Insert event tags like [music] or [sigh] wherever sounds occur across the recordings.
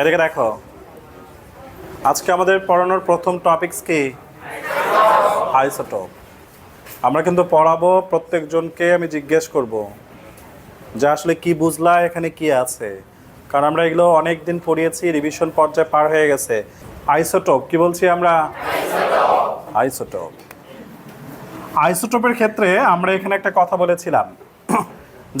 এদিকে দেখো। আজকে আমাদের পড়ানোর প্রথম টপিকস কি? আইসোটোপ আমরা কিন্তু পড়াবো প্রত্যেকজনকে আমি জিজ্ঞেস করব যে আসলে কি বুঝলা, এখানে কি আছে? কারণ আমরা এগুলো অনেক দিন পড়িয়েছি রিভিশন পর্যায়ে পার হয়ে গেছে। আইসোটোপ কি বলছি আমরা? আইসোটোপ আইসোটোপের ক্ষেত্রে আমরা এখানে একটা কথা বলেছিলাম।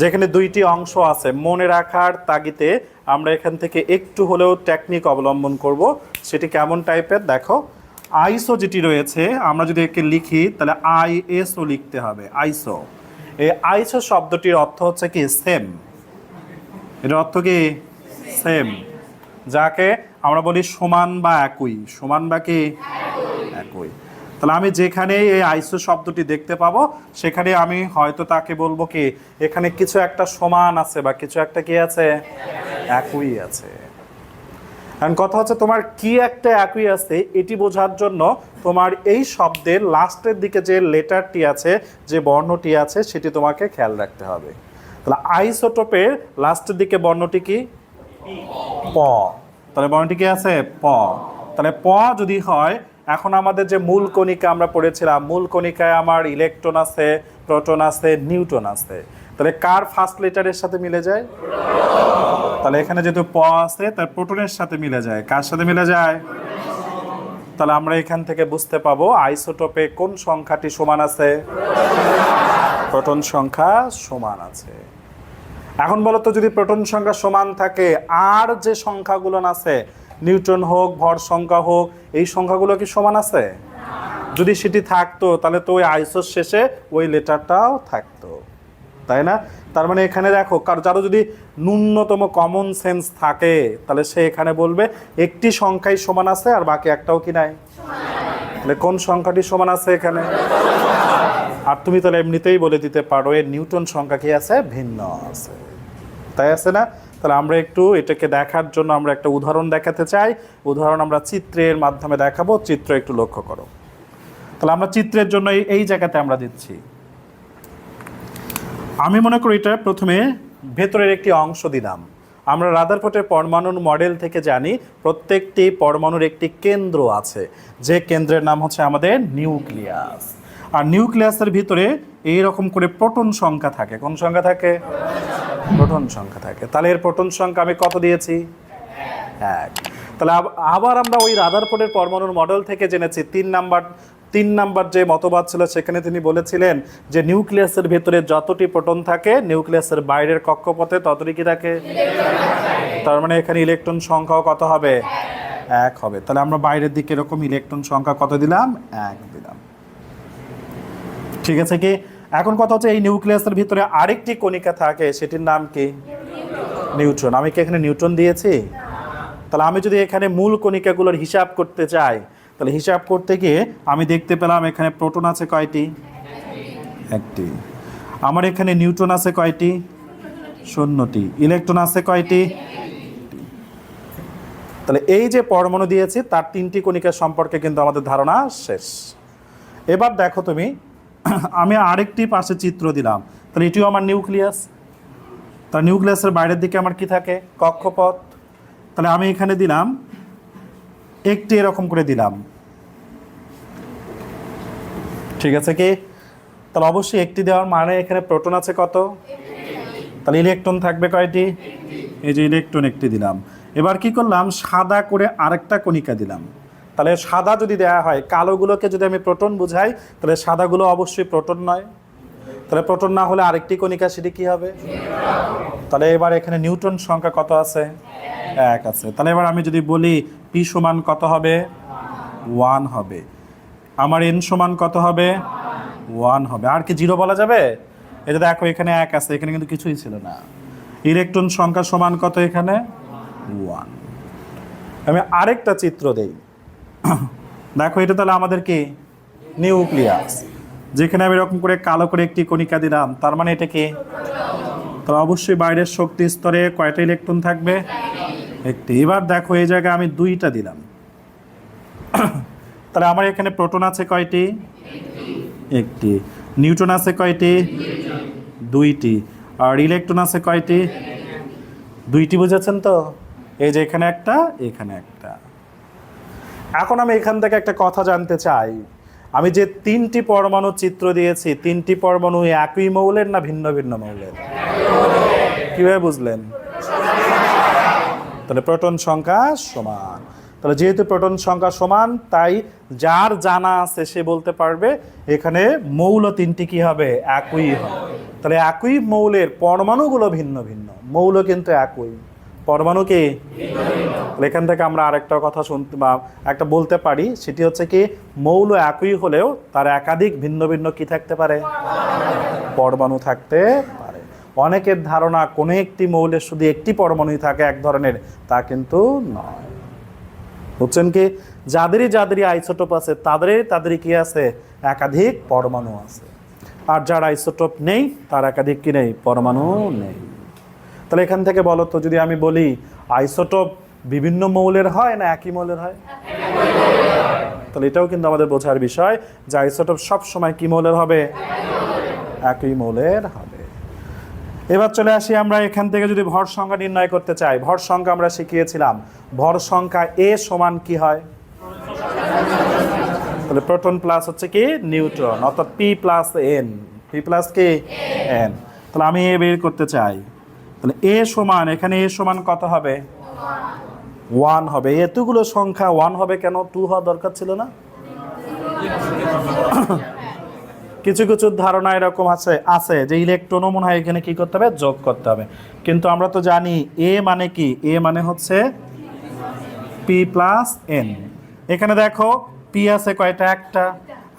যেখানে দুইটি অংশ আছে, মনে রাখার তাগিতে আমরা এখান থেকে একটু হলেও টেকনিক অবলম্বন করব। সেটি কেমন টাইপের দেখো, আইসো যেটি রয়েছে, আমরা যদি একে লিখি, তাহলে আই এসও লিখতে হবে, আইসো। এই আইসো শব্দটির অর্থ হচ্ছে কি? সেম এর অর্থ কি? সেম যাকে আমরা বলি সমান বা একই। সমান বা কি? তাহলে আমি যেখানে এই আইসো শব্দটি দেখতে পাবো, সেখানে আমি হয়তো তাকে বলব কি, এখানে কিছু একটা সমান আছে বা কিছু একটা কি আছে? একই আছে। এখন কথা হচ্ছে তোমার কি একটা একই আছে, এটি বোঝার জন্য তোমার এই শব্দের লাস্টের দিকে যে লেটারটি আছে, যে বর্ণটি আছে, সেটি তোমাকে খেয়াল রাখতে হবে। তাহলে আইসোটোপের লাস্টের দিকে বর্ণটি কি? প। তাহলে বর্ণটি কি আছে? প। তাহলে প যদি হয় এখন আমাদের যে মূল কণিকা আমরা পড়েছিলাম, মূল কণিকায় আমার ইলেকট্রন আছে, প্রোটন আছে নিউটন আছে। তাহলে কার ফার্স্ট লেটারের সাথে মিলে যায়? তাহলে এখানে যেহেতু প আছে, তার প্রোটনের সাথে মিলে যায়। কার সাথে মিলে যায়? তাহলে আমরা এখান থেকে বুঝতে পাবো আইসোটোপে কোন সংখ্যাটি সমান আছে? প্রোটন সংখ্যা সমান আছে। এখন বলো তো যদি প্রোটন সংখ্যা সমান থাকে, আর যে সংখ্যাগুলো আছে নিউটন হোক, ভর সংখ্যা হোক, এই সংখ্যাগুলো কি সমান আছে? যদি সেটি থাকতো, তাহলে তো ওই আইসোর শেষে ওই লেটারটাও থাকতো, তাই না? তার মানে এখানে দেখো, কার যারও যদি ন্যূনতম কমন সেন্স থাকে, তাহলে সে এখানে বলবে, একটি সংখ্যাই সমান আছে আর বাকি একটাও কি নাই? তাহলে কোন সংখ্যাটি সমান আছে এখানে? আর তুমি তাহলে এমনিতেই বলে দিতে পারো, এর নিউটন সংখ্যা কি আছে? ভিন্ন আছে। তাই আছে না? তাহলে আমরা একটু এটাকে দেখার জন্য আমরা একটা উদাহরণ দেখাতে চাই। উদাহরণ আমরা চিত্রের মাধ্যমে দেখাবো। চিত্র একটু লক্ষ্য করো। তাহলে আমরা চিত্রের জন্য এই- জায়গাতে আমরা দিচ্ছি। আমি মনে করি এটা প্রথমে ভেতরের একটি অংশ দিলাম। আমরা রাদারফোর্টের পরমাণুর মডেল থেকে জানি প্রত্যেকটি পরমাণুর একটি কেন্দ্র আছে। যে কেন্দ্রের নাম হচ্ছে আমাদের নিউক্লিয়াস। আর নিউক্লিয়াসের ভিতরে এই রকম করে প্রোটন সংখ্যা থাকে। কোন সংখ্যা থাকে? প্রোটন সংখ্যা থাকে। তাহলে এর প্রোটন সংখ্যা আমি কত দিয়েছি? এক। তাহলে আব- আবার আমরা ওই রাদারফোর্ডের পরমাণুর মডেল থেকে জেনেছি, তিন নাম্বার তিন নাম্বার যে মতবাদ ছিল সেখানে তিনি বলেছিলেন যে নিউক্লিয়াসের ভেতরে যতটি প্রোটন থাকে, নিউক্লিয়াসের বাইরের কক্ষপথে ততটি কি থাকে? তার মানে এখানে ইলেকট্রন সংখ্যাও কত হবে? এক হবে। তাহলে আমরা বাইরের দিকে এরকম ইলেকট্রন সংখ্যা কত দিলাম? এক দিলাম। ঠিক আছে কি? এখন কথা হচ্ছে এই নিউক্লিয়াসের ভিতরে আরেকটি কণিকা থাকে, সেটির নাম কি? নিউট্রন। আমি কি এখানে নিউট্রন দিয়েছি? তাহলে আমি যদি এখানে মূল কণিকাগুলোর হিসাব করতে চাই, তাহলে হিসাব করতে গিয়ে আমি দেখতে পেলাম এখানে প্রোটন আছে কয়টি? একটি। আমার এখানে নিউট্রন আছে কয়টি? শূন্যটি। ইলেকট্রন আছে কয়টি? তাহলে এই যে পরমাণু দিয়েছি, তার তিনটি কণিকা সম্পর্কে কিন্তু আমাদের ধারণা শেষ। এবার দেখো তুমি আমি আরেকটি পাশে চিত্র দিলাম। তাহলে এটিও আমার নিউক্লিয়াস। তার নিউক্লিয়াসের বাইরের দিকে আমার কি থাকে? কক্ষপথ। তাহলে আমি এখানে দিলাম। একটি এরকম করে দিলাম। ঠিক আছে কি? তাহলে অবশ্যই একটি দেওয়ার মানে এখানে প্রোটন আছে কত? তাহলে ইলেকট্রন থাকবে কয়টি? এই যে ইলেকট্রন একটি দিলাম। এবার কি করলাম? সাদা করে আরেকটা কণিকা দিলাম। তাহলে সাদা যদি দেওয়া হয়, কালোগুলোকে যদি আমি প্রোটন বুঝাই, তাহলে সাদাগুলো অবশ্যই প্রোটন নয়। তাহলে প্রোটন না হলে আরেকটি কণিকা সেটি কি হবে? তাহলে এবার এখানে নিউটন সংখ্যা কত আছে? এক আছে। তাহলে এবার আমি যদি বলি পি সমান কত হবে? ওয়ান হবে। আমার এন সমান কত হবে? ওয়ান হবে। আর কি জিরো বলা যাবে? এটা দেখো, এখানে এক আছে, এখানে কিন্তু কিছুই ছিল না। ইলেকট্রন সংখ্যা সমান কত এখানে? ওয়ান। আমি আরেকটা চিত্র দেই। দেখো, এটা তাহলে আমাদের কি? নিউক্লিয়াস। যেখানে আমি এরকম করে কালো করে একটি কণিকা দিলাম, তার মানে এটা কি? তাহলে অবশ্যই বাইরের শক্তি স্তরে কয়টা ইলেকট্রন থাকবে? একটি। এবার দেখো, এই জায়গায় আমি দুইটা দিলাম। তাহলে আমার এখানে প্রোটন আছে কয়টি? একটি। নিউটন আছে কয়টি? দুইটি। আর ইলেকট্রন আছে কয়টি? দুইটি, বুঝেছেন তো? এই যে এখানে একটা এখানে একটা। এখন আমি এখান থেকে একটা কথা জানতে চাই। আমি যে তিনটি পরমাণু চিত্র দিয়েছি, তিনটি পরমাণু একই মৌলের না ভিন্ন ভিন্ন মৌলের? কীভাবে বুঝলেন? তাহলে প্রোটন সংখ্যা সমান। তাহলে যেহেতু প্রোটন সংখ্যা সমান, তাই যার জানা আছে সে বলতে পারবে, এখানে মৌল তিনটি কি হবে? একই হবে। তাহলে একই মৌলের পরমাণুগুলো ভিন্ন ভিন্ন, মৌল কিন্তু একই। পরমাণু কি এখান থেকে আমরা আরেকটা কথা শুনতে বা একটা বলতে পারি, সেটি হচ্ছে কি, মৌল একই হলেও তার একাধিক ভিন্ন ভিন্ন কি থাকতে পারে? পরমাণু থাকতে পারে। অনেকের ধারণা কোনো একটি মৌলের শুধু একটি পরমাণুই থাকে এক ধরনের, তা কিন্তু নয়। বুঝছেন কি? যাদেরই যাদেরই আইসোটোপ আছে, তাদেরই তাদেরই কি আছে? একাধিক পরমাণু আছে। আর যার আইসোটোপ নেই, তার একাধিক কি নেই? পরমাণু নেই। তাহলে এখান থেকে বলো তো, যদি আমি বলি আইসোটোপ বিভিন্ন মৌলের হয় না একই মৌলের হয়? তাহলে এটাও কিন্তু আমাদের বোঝার বিষয় যে আইসোটোপ সব সময় কি মৌলের হবে? একই মৌলের হবে। এবার চলে আসি আমরা এখান থেকে যদি ভর সংখ্যা নির্ণয় করতে চাই। ভর সংখ্যা আমরা শিখিয়েছিলাম। ভর সংখ্যা এ সমান কি হয়? তাহলে প্রোটন প্লাস হচ্ছে কি? নিউট্রন, অর্থাৎ P plus N. P plus কি? এন। তাহলে আমি এ বের করতে চাই। তাহলে এ সমান, এখানে এ সমান কত হবে? ওয়ান হবে। এতগুলো সংখ্যা, ওয়ান হবে কেন? টু হওয়া দরকার ছিল না? কিছু কিছু ধারণা এরকম আছে আছে যে ইলেকট্রনও মনে হয় এখানে কি করতে হবে? যোগ করতে হবে। কিন্তু আমরা তো জানি এ মানে কি? এ মানে হচ্ছে পি প্লাস এন। এখানে দেখো, পি আছে কয়টা? একটা।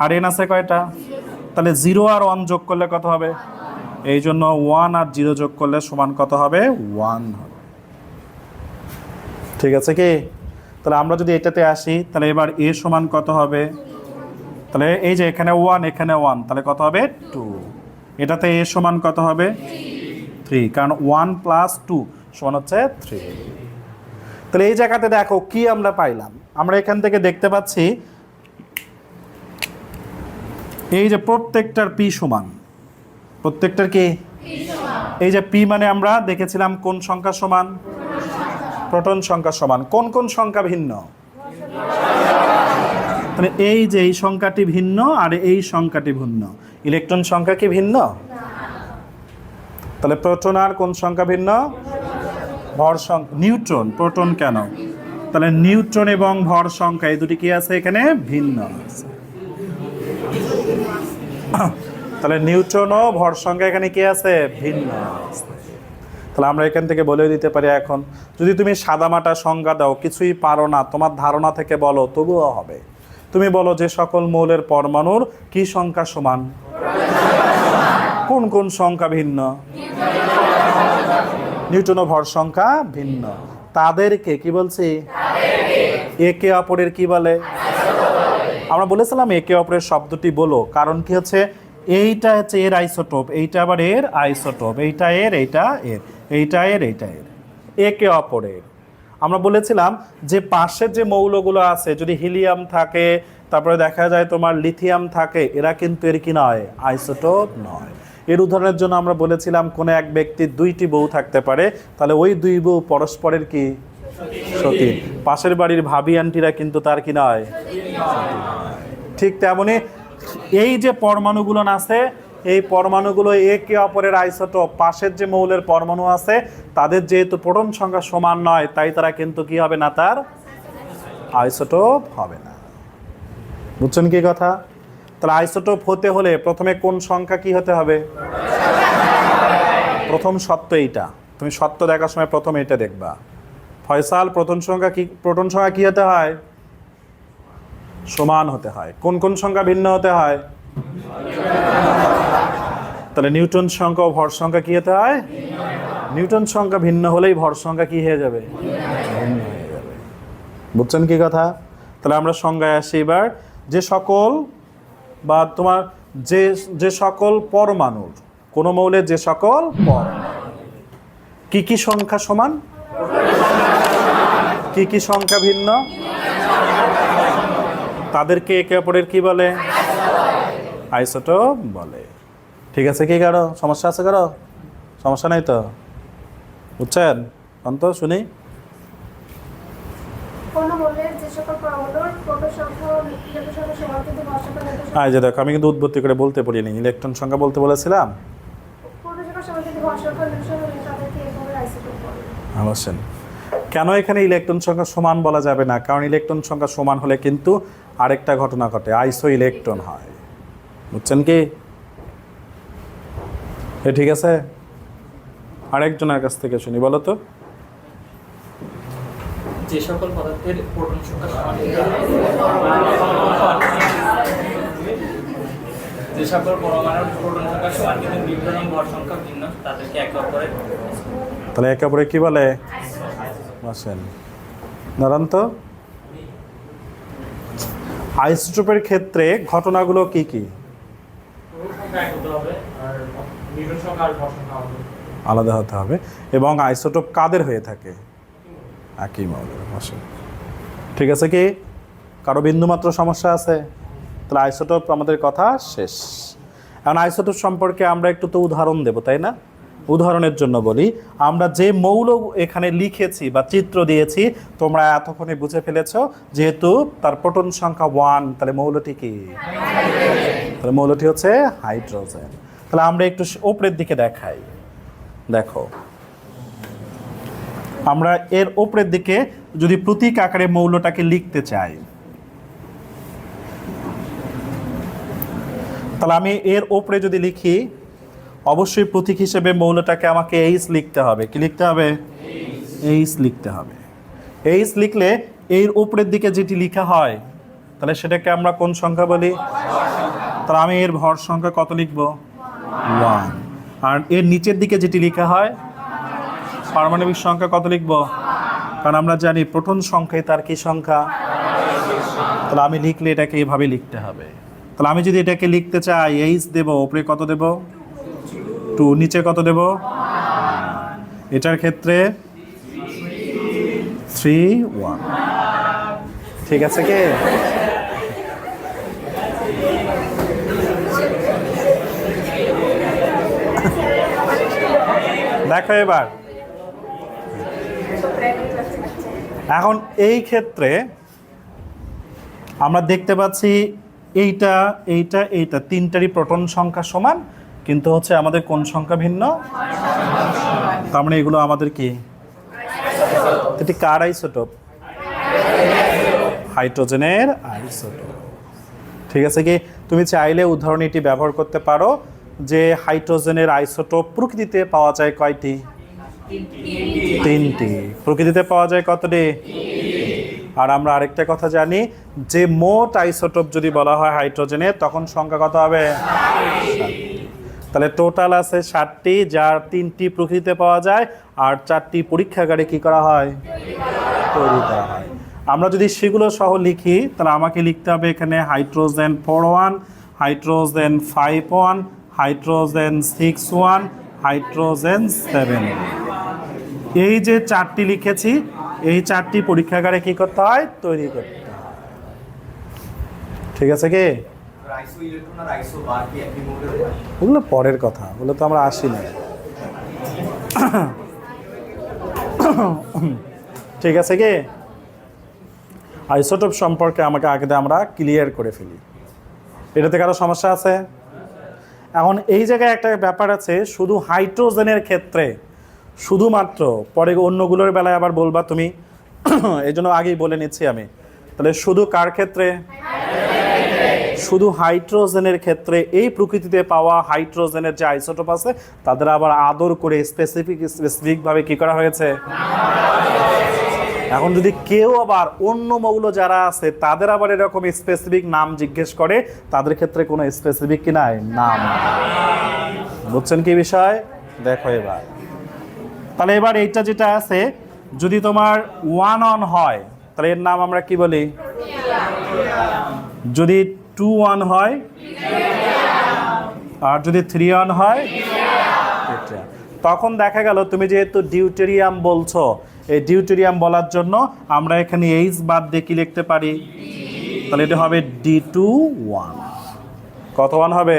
আর এন আছে কয়টা? তাহলে জিরো আর ওয়ান যোগ করলে কত হবে? এই জন্য ওয়ান আর জিরো যোগ করলে সমান কত হবে? ওয়ান হবে। ঠিক আছে কি? তাহলে আমরা যদি এটাতে আসি, তাহলে এবার এ সমান কত হবে? তাহলে এই যে এখানে ওয়ান এখানে ওয়ান, তাহলে কত হবে? টু। এটাতে এ সমান কত হবে? থ্রি। কারণ ওয়ান প্লাস টু সমান হচ্ছে থ্রি। তাহলে এই জায়গাতে দেখো কি আমরা পাইলাম। আমরা এখান থেকে দেখতে পাচ্ছি, এই যে প্রত্যেকটার পি সমান। প্রত্যেকটার কি? এই যে পি মানে আমরা দেখেছিলাম কোন সংখ্যা সমান? প্রোটন সংখ্যা সমান। কোন কোন সংখ্যা ভিন্ন? তাহলে এই যে এই সংখ্যাটি ভিন্ন আর এই সংখ্যাটি ভিন্ন। ইলেকট্রন সংখ্যা কি ভিন্ন? তাহলে প্রোটন আর কোন সংখ্যা ভিন্ন? ভর সংখ্যা নিউট্রন। প্রোটন কেন? তাহলে নিউট্রন এবং ভর সংখ্যা এই দুটি কি আছে এখানে? ভিন্ন আছে। তাহলে নিউট্রন ও ভর সংখ্যা এখানে কি আছে? ভিন্ন। তাহলে আমরা এখান থেকে বলে দিতে পারি এখন যদি তুমি সাদামাটা সংজ্ঞা দাও কিছুই পারো না তোমার ধারণা থেকে বলো তবুও হবে। তুমি বলো যে সকল মৌলের পরমাণুর কি সংখ্যা সমান? কোন কোন সংখ্যা ভিন্ন? নিউটন ও ভর সংখ্যা ভিন্ন। তাদেরকে কি বলছি? একে অপরের কি বলে? আমরা বলেছিলাম একে অপরের শব্দটি বলো কারণ কি হচ্ছে? এইটা হচ্ছে এর আইসোটোপ, এইটা আবার এর আইসোটোপ, এইটা এর এইটা এর এইটা এর এইটা এর। একে অপরের। আমরা বলেছিলাম যে পাশের যে মৌলগুলো আছে, যদি হিলিয়াম থাকে, তারপরে দেখা যায় তোমার লিথিয়াম থাকে, এরা কিন্তু এর কি নয়? আইসোটোপ নয়। এর উদাহরণের জন্য আমরা বলেছিলাম কোনো এক ব্যক্তির দুইটি বউ থাকতে পারে, তাহলে ওই দুই বউ পরস্পরের কি? সতী পাশের বাড়ির ভাবি আন্টিরা কিন্তু তার কি নয়। ঠিক তেমনি এই যে পরমাণুগুলো আছে, এই পরমাণুগুলো একে অপরের আইসোটোপ, পাশের যে মৌলের পরমাণু আছে, তাদের যেহেতু প্রোটন সংখ্যা সমান নয়, তাই তারা কিন্তু কি হবে না, তার আইসোটোপ হবে না। বুঝছেন কি কথা? তাহলে আইসোটোপ হতে হলে প্রথমে কোন সংখ্যা কি হতে হবে? প্রথম সত্য এইটা। তুমি সত্য দেখার সময় প্রথম এটা দেখবা। ফয়সাল প্রথম সংখ্যা কি, প্রোটন সংখ্যা কি হতে হয়? সমান হতে হয়। কোন কোন সংখ্যা ভিন্ন হতে হয়? তাহলে নিউটন সংখ্যা ও ভর সংখ্যা কি হতে হয়? নিউটন সংখ্যা ভিন্ন হলেই ভর সংখ্যা কি হয়ে যাবে? বুঝছেন কি কথা? তাহলে আমরা সংজ্ঞায় আসি এবার। যে সকল বা তোমার যে যে সকল পরমাণুর, কোনো মৌলের যে সকল পরমাণু। কি কি সংখ্যা সমান? কি কি সংখ্যা ভিন্ন? তাদেরকে একে অপরের কি বলে? আইসোটোপ বলে। ঠিক আছে কি কারও? সমস্যা আছে কারও? সমস্যা নাই তো? বুঝছেন? অন্ত শুনি। এই যে দেখো আমি কিন্তু উৎপত্তি করে বলতে পারিনি। ইলেকট্রন সংখ্যা বলতে বলেছিলাম? অবশ্যই কেন এখানে ইলেকট্রন সংখ্যা সমান বলা যাবে না? কারণ ইলেকট্রন সংখ্যা সমান হলে কিন্তু আরেকটা ঘটনা ঘটে আইসো ইলেকট্রন হয়। বুঝছেন কি? এ ঠিক আছে? আরেকজনের কাছ থেকে শুনি বলো তো। যে সকল পদার্থের প্রোটন সংখ্যা যে সকল পরমাণুর প্রোটন সংখ্যা সমান কিন্তু নিউট্রন ভর সংখ্যা ভিন্ন তাদেরকে একে অপরের তাহলে একে অপরে কি বলে? বসেন দাঁড়ান তো। আইসোটোপের ক্ষেত্রে ঘটনাগুলো কি কি? আলাদা হতে হবে। এবং আইসোটোপ কাদের হয়ে থাকে? একই মৌলের ঠিক আছে কি? কারও বিন্দুমাত্র সমস্যা আছে? তাহলে আইসোটোপ আমাদের কথা শেষ। এখন আইসোটোপ সম্পর্কে আমরা একটু তো উদাহরণ দেবো, তাই না? উদাহরণের জন্য বলি, আমরা যে মৌল এখানে লিখেছি বা চিত্র দিয়েছি, তোমরা এতক্ষণে বুঝে ফেলেছ যেহেতু তার প্রোটন সংখ্যা ওয়ান তাহলে মৌলটি কি? তাহলে মৌলটি হচ্ছে হাইড্রোজেন। তাহলে আমরা একটু ওপরের দিকে দেখাই। দেখো, আমরা এর ওপরের দিকে যদি প্রতীক আকারে মৌলটাকে লিখতে চাই, তাহলে আমি এর ওপরে যদি লিখি অবশ্যই প্রতীক হিসেবে মৌলটাকে আমাকে এইচ লিখতে হবে। কি লিখতে হবে? এইচ লিখতে হবে। এইচ লিখলে এর উপরের দিকে যেটি লেখা হয়, তাহলে সেটাকে আমরা কোন সংখ্যা বলি? তাহলে আমি এর ভর সংখ্যা কত লিখব? ওয়ান। আর এর নিচের দিকে যেটি লেখা হয়, পারমাণবিক সংখ্যা কত লিখব? কারণ আমরা জানি প্রোটন সংখ্যায় তার কি সংখ্যা? তাহলে আমি লিখলে এটাকে এভাবে লিখতে হবে। তাহলে আমি যদি এটাকে লিখতে চাই, এইচ দেব ওপরে কত দেব? টু নিচে কত দেব? এটার ক্ষেত্রে থ্রি ওয়ান ঠিক আছে কি? দেখো এবার। এখন এই ক্ষেত্রে আমরা দেখতে পাচ্ছি এইটা এইটা এইটা তিনটারই প্রোটন সংখ্যা সমান। কিন্তু হচ্ছে আমাদের কোন সংখ্যা ভিন্ন? তার মানে এগুলো আমাদের কি? এটি কার আইসোটোপ? হাইড্রোজেনের আইসোটোপ। ঠিক আছে কি? তুমি চাইলে উদাহরণ এটি ব্যবহার করতে পারো যে হাইড্রোজেনের আইসোটোপ প্রকৃতিতে পাওয়া যায় কয়টি? তিনটি। প্রকৃতিতে পাওয়া যায় কতটি? আর আমরা আরেকটা কথা জানি যে মোট আইসোটোপ যদি বলা হয় হাইড্রোজেনের, তখন সংখ্যা কত হবে? তাহলে টোটাল আছে ষাটটি যার তিনটি প্রকৃতিতে পাওয়া যায় আর চারটি পরীক্ষাগারে কি করা হয়? তৈরি করা হয়। আমরা যদি সেগুলো সহ লিখি, তাহলে আমাকে লিখতে হবে এখানে hydrogen four one, hydrogen five one, hydrogen six one, hydrogen seven. এই যে চারটি লিখেছি, এই চারটি পরীক্ষাগারে কি করতে হয়? তৈরি করতে হয়। ঠিক আছে কি? ওগুলো পরের কথা, ওগুলো তো আমরা আসি না। ঠিক আছে কি? আইসোটোপ সম্পর্কে আমাকে আগে আমরা ক্লিয়ার করে ফেলি। এটাতে কারও সমস্যা আছে? এখন এই জায়গায় একটা ব্যাপার আছে, শুধু হাইড্রোজেনের ক্ষেত্রে শুধুমাত্র, পরে অন্যগুলোর বেলায় আবার বলবা তুমি। [coughs] এই জন্য আগেই বলে নিচ্ছি আমি। তাহলে শুধু কার ক্ষেত্রে? শুধু হাইড্রোজেনের ক্ষেত্রে এই প্রকৃতিতে পাওয়া হাইড্রোজেনের যে আইসোটোপ আছে তাদের আবার আদর করে স্পেসিফিক স্পেসিফিকভাবে কি করা হয়েছে? এখন যদি কেউ আবার অন্য মৌল যারা আছে তাদের আবার এরকম স্পেসিফিক নাম জিজ্ঞেস করে তাদের ক্ষেত্রে কোনো স্পেসিফিক কি নাই? নাম বুঝছেন কি বিষয়? দেখো এবার। তাহলে এবার এইটা যেটা আছে যদি তোমার ওয়ান অন হয় তাহলে এর নাম আমরা কি বলি? যদি টু ওয়ান হয়? আর যদি থ্রি ওয়ান হয়। তখন দেখা গেল তুমি যেহেতু ডিউটেরিয়াম বলছো এই ডিউটেরিয়াম বলার জন্য আমরা এখানে এইচ বাদ দিয়ে কি লিখতে পারি? তাহলে এটা হবে ডি টু ওয়ান কত ওয়ান হবে?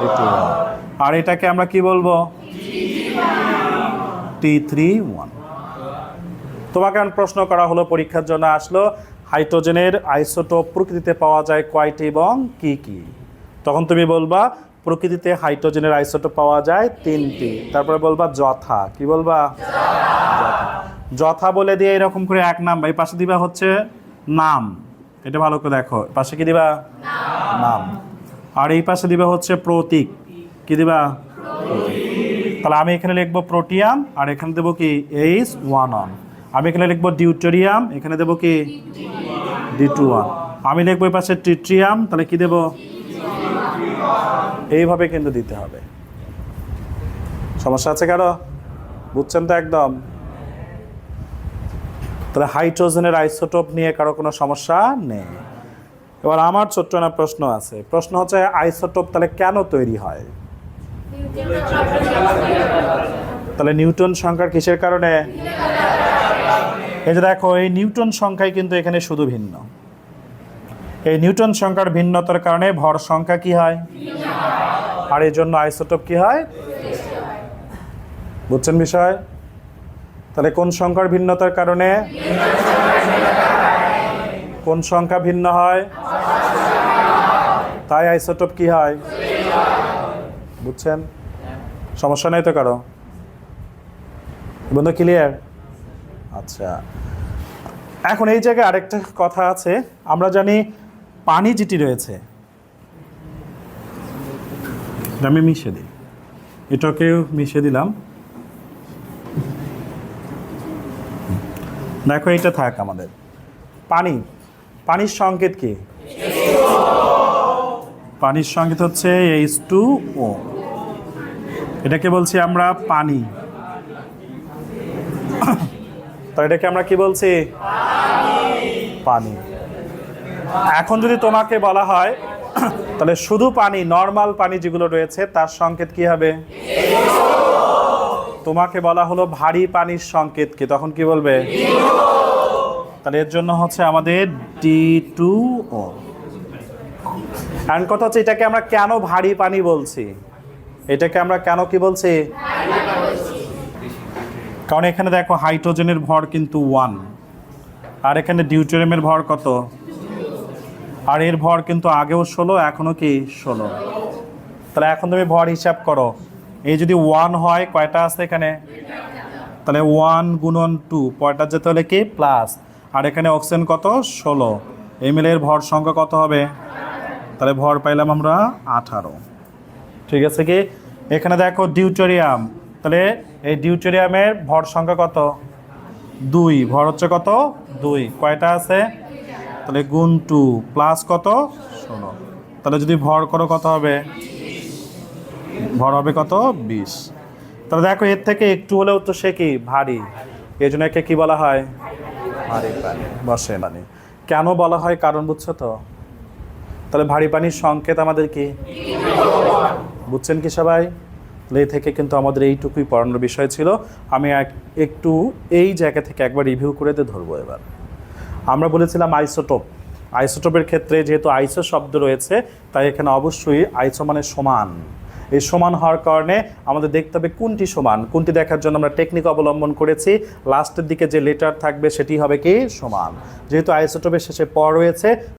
ডি টু ওয়ান আর এটাকে আমরা কি বলব? টি থ্রি ওয়ান তোমাকে এখন প্রশ্ন করা হলো পরীক্ষার জন্য আসলো হাইড্রোজেনের আইসোটোপ প্রকৃতিতে পাওয়া যায় কয়টি এবং কি কি? তখন তুমি বলবা, প্রকৃতিতে হাইড্রোজেনের আইসোটোপ পাওয়া যায় তিনটি। তারপরে বলবা, যথা। কি বলবা? যথা। বলে দিয়ে এরকম করে এক নাম। এই পাশে দিবা হচ্ছে নাম। এটা ভালো করে দেখো। পাশে কি দিবা? নাম। আর এই পাশে দিবা হচ্ছে প্রতীক। কি দিবা? তাহলে আমি এখানে লিখব প্রোটিয়াম, আর এখানে দেবো কি? এইচ ওয়ান অন আমি এখানে লিখব ডিউটেরিয়াম এখানে দেবো কি? ডি টু ওয়ান আমি লিখব এই পাশে ট্রিট্রিয়াম তাহলে কি দেবো? এইভাবে কিন্তু দিতে হবে। সমস্যা আছে কারও? বুঝছেন তো একদম? তাহলে হাইড্রোজেনের আইসোটোপ নিয়ে কারও কোনো সমস্যা নেই। এবার আমার ছোট্ট না প্রশ্ন আছে। প্রশ্ন হচ্ছে, আইসোটোপ তাহলে কেন তৈরি হয়? তাহলে নিউটন সংখ্যার কিসের কারণে? এই যে দেখো, এই নিউটন সংখ্যাই কিন্তু এখানে শুধু ভিন্ন। এই নিউটন সংখ্যার ভিন্নতার কারণে ভর সংখ্যা কি হয়? আর এই জন্য আইসোটোপ কি হয়? বুঝছেন বিষয়? তাহলে কোন সংখ্যার ভিন্নতার কারণে? কোন সংখ্যা ভিন্ন হয়? তাই আইসোটোপ কি হয়? বুঝছেন? সমস্যা নেই তো কারও? বন্ধু ক্লিয়ার আচ্ছা। এখন এই জায়গায় আরেকটা কথা আছে। আমরা জানি পানি যেটি রয়েছে আমি মিশে দিই। এটাকেও মিশে দিলাম। দেখো এটা থাক আমাদের। পানি, পানির সংকেত কি? পানির সংকেত হচ্ছে এইচ টু ও এটাকে বলছি আমরা পানি। তো এটাকে আমরা কি বলছি? পানি। এখন যদি তোমাকে বলা হয়, [clears throat] তাহলে শুধু পানি নর্মাল পানি যেগুলো রয়েছে, তার সংকেত কি হবে? তোমাকে বলা হলো ভারী পানির সংকেত কি তখন কি বলবে? তাহলে এর জন্য হচ্ছে আমাদের ডি টু ও কথা হচ্ছে এটাকে আমরা কেন ভারী পানি বলছি? এটাকে আমরা কেন কি বলছি? কারণ এখানে দেখো হাইড্রোজেনের ভর কিন্তু ওয়ান আর এখানে ডিউটেরিয়ামের ভর কত? আর এর ভর কিন্তু আগেও ষোলো, এখনও কি ষোলো। তাহলে এখন তুমি ভর হিসাব করো। এই যদি ওয়ান হয়, কয়টা আছে এখানে? তাহলে ওয়ান গুণন টু পয়টা যেতে হলে কি? প্লাস আর এখানে অক্সিজেন কত? ষোলো। এমএলের ভর সংখ্যা কত হবে? তাহলে ভর পাইলাম আমরা আঠারো। ঠিক আছে কি? এখানে দেখো ডিউটেরিয়াম তাহলে এই ডিউটেরিয়ামের ভর সংখ্যা কত? দুই। ভর হচ্ছে কত? দুই। কয়টা আছে? তাহলে গুণ টু প্লাস কত? ষোলো। তাহলে যদি ভর করো কত হবে? ভর হবে কত? বিশ। তাহলে দেখো, এর থেকে একটু হলেও তো সে কি? ভারী। এই জন্য একে কি বলা হয়? ভারী পানি। বসে পানি। কেন বলা হয়? কারণ বুঝছ তো? তাহলে ভারী পানির সংকেত আমাদের কি? বুঝছেন কি সবাই? লে থেকে কিন্তু আমাদের এইটুকুই পড়ানোর বিষয় ছিল। আমি এক- একটু এই জায়গা থেকে একবার রিভিউ করে দিয়ে ধরবো এবার। আমরা বলেছিলাম আইসোটোপ। আইসোটোপের ক্ষেত্রে যেহেতু আইসো শব্দ রয়েছে, তাই এখানে অবশ্যই আইসো মানে সমান। এই সমান হওয়ার কারণে আমাদের দেখতে হবে কোনটি সমান। কোনটি দেখার জন্য আমরা টেকনিক অবলম্বন করেছি। লাস্টের দিকে যে লেটার থাকবে সেটি হবে কি? সমান। যেহেতু আইসোটোপের শেষে প রয়েছে